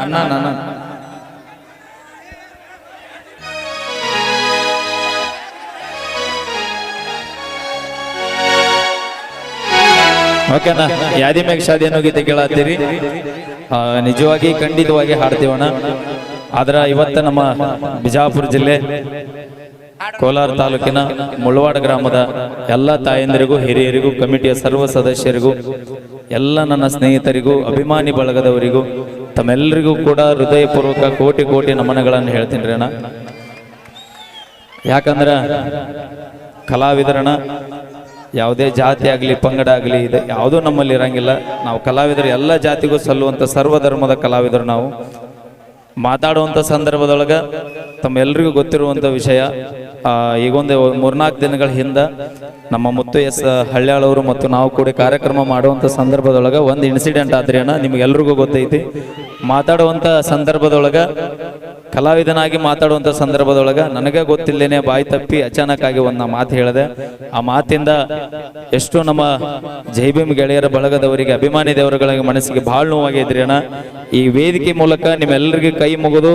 ಅಣ್ಣ ಓಕೆನಾ ಯಾದಿ ಮ್ಯಾಗ ಶಾದಿ ಅನ್ನೋ ಗೀತೆ ಕೇಳತ್ತೀರಿ. ನಿಜವಾಗಿ, ಖಂಡಿತವಾಗಿ ಹಾಡ್ತೀವಣ್ಣ ಆದ್ರ ಇವತ್ತ ನಮ್ಮ ಬಿಜಾಪುರ ಜಿಲ್ಲೆ, ಕೋಲಾರ ತಾಲೂಕಿನ ಮುಳವಾಡ ಗ್ರಾಮದ ಎಲ್ಲ ತಾಯಂದಿರಿಗೂ, ಹಿರಿಯರಿಗೂ, ಕಮಿಟಿಯ ಸರ್ವ ಸದಸ್ಯರಿಗೂ, ಎಲ್ಲ ನನ್ನ ಸ್ನೇಹಿತರಿಗೂ, ಅಭಿಮಾನಿ ಬಳಗದವರಿಗೂ ತಮ್ಮೆಲ್ಲರಿಗೂ ಕೂಡ ಹೃದಯಪೂರ್ವಕ ಕೋಟಿ ಕೋಟಿ ನಮನಗಳನ್ನು ಹೇಳ್ತೀನಿ ರೀ ಅಣ್ಣ. ಯಾಕಂದ್ರ ಕಲಾವಿದರಣ ಯಾವುದೇ ಜಾತಿ ಆಗಲಿ, ಪಂಗಡ ಆಗಲಿ, ಇದೆ ಯಾವುದೂ ನಮ್ಮಲ್ಲಿ ಇರಂಗಿಲ್ಲ. ನಾವು ಕಲಾವಿದರು ಎಲ್ಲ ಜಾತಿಗೂ ಸಲ್ಲುವಂಥ ಸರ್ವಧರ್ಮದ ಕಲಾವಿದರು ನಾವು. ಮಾತಾಡುವಂಥ ಸಂದರ್ಭದೊಳಗೆ ತಮ್ಮೆಲ್ಲರಿಗೂ ಗೊತ್ತಿರುವಂಥ ವಿಷಯ. ಈಗೊಂದು ಮೂರ್ನಾಲ್ಕು ದಿನಗಳ ಹಿಂದೆ ನಮ್ಮ ಮುತ್ತು ಎಸ್ ಹಳ್ಯಾಳವರು ಮತ್ತು ನಾವು ಕೂಡ ಕಾರ್ಯಕ್ರಮ ಮಾಡುವಂಥ ಸಂದರ್ಭದೊಳಗೆ ಒಂದು ಇನ್ಸಿಡೆಂಟ್ ಆದ್ರಿ ಅಣ್ಣ ನಿಮ್ಗೆಲ್ರಿಗೂ ಗೊತ್ತೈತಿ. ಮಾತಾಡುವಂಥ ಸಂದರ್ಭದೊಳಗೆ, ಕಲಾವಿದನಾಗಿ ಮಾತಾಡುವಂಥ ಸಂದರ್ಭದೊಳಗೆ ನನಗೆ ಗೊತ್ತಿಲ್ಲೇನೆ ಬಾಯಿ ತಪ್ಪಿ ಅಚಾನಕ್ ಆಗಿ ಒಂದು ಮಾತು ಹೇಳಿದೆ. ಆ ಮಾತಿಂದ ಎಷ್ಟು ನಮ್ಮ ಜೈಭೀಮ್ ಗೆಳೆಯರ ಬಳಗದವರಿಗೆ, ಅಭಿಮಾನಿ ದೇವರುಗಳಿಗೆ ಮನಸ್ಸಿಗೆ ಭಾಳ ನೋವಾಗಿದ್ರಿ ಅಣ್ಣ. ಈ ವೇದಿಕೆ ಮೂಲಕ ನಿಮ್ಮೆಲ್ಲರಿಗೆ ಕೈ ಮುಗಿದು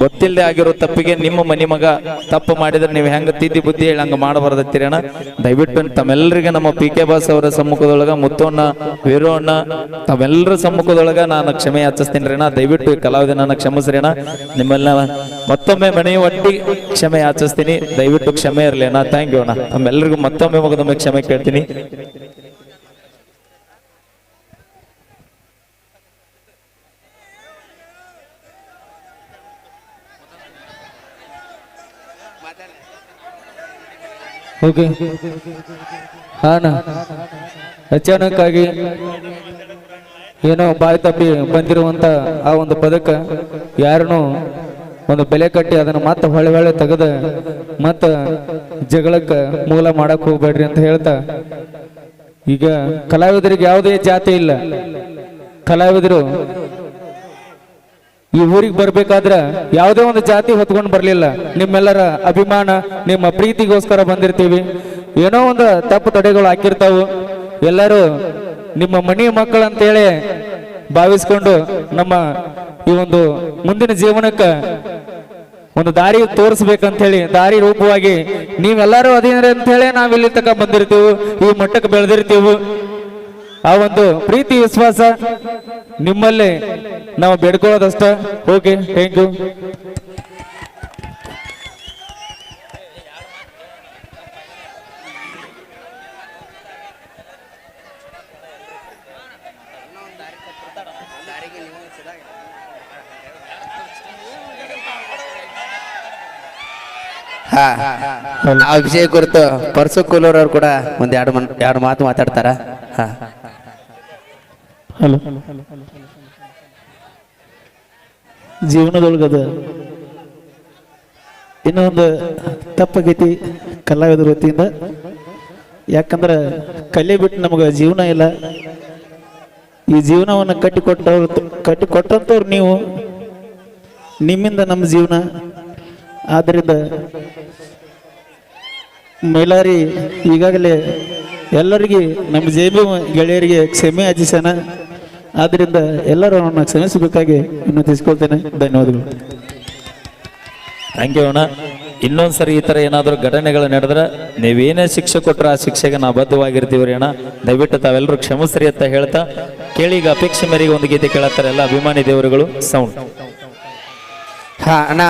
ಗೊತ್ತಿಲ್ಲದೆ ಆಗಿರೋ ತಪ್ಪಿಗೆ ನಿಮ್ಮ ಮನಿ ಮಗ ತಪ್ಪು ಮಾಡಿದ್ರೆ ನೀವು ಹೆಂಗ ತಿದ್ದಿ ಬುದ್ಧಿ ಹೇಳಿ ಹಂಗ ಮಾಡಬಾರ್ದತ್ತೀರಣ್ಣ ದಯವಿಟ್ಟು ತಮ್ಮೆಲ್ಲರಿಗೆ ನಮ್ಮ ಪಿ ಕೆ ಬಾಸ್ ಅವರ ಸಮ್ಮುಖದೊಳಗ, ಮುತ್ತೋಣ್ಣ, ವೀರೋಣ್ಣ, ತಮ್ಮೆಲ್ಲರ ಸಮ್ಮುಖದೊಳಗ ನಾನು ಕ್ಷಮೆ ಯಾಚಿಸ್ತೀನಿ ಅಣ್ಣ. ದಯವಿಟ್ಟು ಈ ಕಲಾವಿದನನ್ನ ಕ್ಷಮಿಸ್ರಿ ಅಣ್ಣ. ನಿಮ್ಮೆಲ್ಲ ಮತ್ತೊಮ್ಮೆ ಮನೆ ಒಟ್ಟಿ ಕ್ಷಮೆ ಯಾಚಿಸ್ತೀನಿ. ದಯವಿಟ್ಟು ಕ್ಷಮೆ ಇರಲಿ ಅಣ್ಣ. ಥ್ಯಾಂಕ್ ಯು ಅಣ್ಣ. ತಮ್ಮೆಲ್ಲರಿಗೂ ಮತ್ತೊಮ್ಮೆ ಮಗದೊಮ್ಮೆ ಕ್ಷಮೆ ಕೇಳ್ತೀನಿ. ಓಕೆ ಹಾನ? ಅಚಾನಕ್ ಆಗಿ ಏನೋ ಬಾಯಿ ತಪ್ಪಿ ಬಂದಿರುವಂತ ಆ ಒಂದು ಪದಕ ಯಾರನ್ನು ಒಂದು ಬೆಲೆ ಕಟ್ಟಿ ಅದನ್ನು ಮತ್ತೆ ಹೊಳೆ ಹೊಳೆ ತೆಗೆದ ಮತ್ತ ಜಗಳಕ್ಕೆ ಮೂಲ ಮಾಡಕ್ ಹೋಗ್ಬೇಡ್ರಿ ಅಂತ ಹೇಳ್ತಾ, ಈಗ ಕಲಾವಿದರಿಗೆ ಯಾವುದೇ ಜಾತಿ ಇಲ್ಲ. ಕಲಾವಿದರು ಈ ಊರಿಗೆ ಬರ್ಬೇಕಾದ್ರೆ ಯಾವುದೇ ಒಂದು ಜಾತಿ ಹೊತ್ಕೊಂಡು ಬರಲಿಲ್ಲ. ನಿಮ್ಮೆಲ್ಲರ ಅಭಿಮಾನ, ನಿಮ್ಮ ಪ್ರೀತಿಗೋಸ್ಕರ ಬಂದಿರ್ತೀವಿ. ಏನೋ ಒಂದು ತಪ್ಪು ತಡೆಗಳು ಹಾಕಿರ್ತಾವು. ಎಲ್ಲರೂ ನಿಮ್ಮ ಮನಿ ಮಕ್ಕಳಂತೇಳಿ ಭಾವಿಸ್ಕೊಂಡು ನಮ್ಮ ಈ ಒಂದು ಮುಂದಿನ ಜೀವನಕ್ಕೆ ಒಂದು ದಾರಿ ತೋರಿಸ್ಬೇಕಂತ ಹೇಳಿ ದಾರಿ ರೂಪವಾಗಿ ನೀವೆಲ್ಲರೂ ಅದೇನ್ರಿ ಅಂತ ಹೇಳಿ ಇಲ್ಲಿ ತಕ ಬಂದಿರ್ತೀವಿ. ಈ ಮಟ್ಟಕ್ಕೆ ಬೆಳೆದಿರ್ತೀವಿ. ಆ ಒಂದು ಪ್ರೀತಿ, ವಿಶ್ವಾಸ ನಿಮ್ಮಲ್ಲಿ ನಾವು ಬೇಡ್ಕೊಳ್ಳೋದಷ್ಟ. ಓಕೆ ಥ್ಯಾಂಕ್ ಯು ಹಾ ಆ ವಿಷಯ ಕುರಿತು ಪರ್ಸು ಕೂಲೂರ್ ಕೂಡ ಒಂದ್ ಎರಡು ಎರಡು ಮಾತು ಮಾತಾಡ್ತಾರ. ಹಾ. ಹಲೋ. ಜೀವನದೊಳಗದ ಇನ್ನೊಂದು ತಪ್ಪಾಗೈತಿ ಕಲಾವಿದರ ವತಿಯಿಂದ. ಯಾಕಂದ್ರೆ ಕಲೆ ಬಿಟ್ಟು ನಮಗೆ ಜೀವನ ಇಲ್ಲ. ಈ ಜೀವನವನ್ನು ಕಟ್ಟಿಕೊಟ್ಟವ್ರು, ಕಟ್ಟಿಕೊಟ್ಟಂಥವ್ರು ನೀವು. ನಿಮ್ಮಿಂದ ನಮ್ಮ ಜೀವನ. ಆದ್ದರಿಂದ ಮೈಲಾರಿ ಈಗಾಗಲೇ ಎಲ್ಲರಿಗೆ, ನಮ್ಮ ಜೇಬಿ ಗೆಳೆಯರಿಗೆ ಕ್ಷಮೆ ಯಾಚಿಸೋಣ ಆದ್ದರಿಂದ ಎಲ್ಲರೂ ಅವನ್ನ ಕ್ಷಮಿಸಬೇಕಾಗಿ ವಿನಂತಿಸ್ಕೊಳ್ತೇನೆ ಧನ್ಯವಾದಗಳು. ಥ್ಯಾಂಕ್ ಯು ಅಣ್ಣ. ಇನ್ನೊಂದ್ಸರಿ ಈ ಥರ ಏನಾದರೂ ಘಟನೆಗಳು ನಡೆದ್ರೆ ನೀವೇನೇ ಶಿಕ್ಷೆ ಕೊಟ್ಟರೆ ಆ ಶಿಕ್ಷೆಗೆ ನಾವು ಬದ್ಧವಾಗಿರ್ತೀವಿ ರೀ ಅಣ್ಣ. ದಯವಿಟ್ಟು ತಾವೆಲ್ಲರೂ ಕ್ಷಮಿಸ್ರಿ ಅಂತ ಹೇಳ್ತಾ ಕೇಳಿ ಈಗ ಅಪೇಕ್ಷೆ ಮೇರೆಗೆ ಒಂದು ಗೀತೆ ಕೇಳತ್ತಾರೆ ಎಲ್ಲ ಅಭಿಮಾನಿ ದೇವರುಗಳು. ಸೌಂಡ್. ಹಾ ಅಣ್ಣ.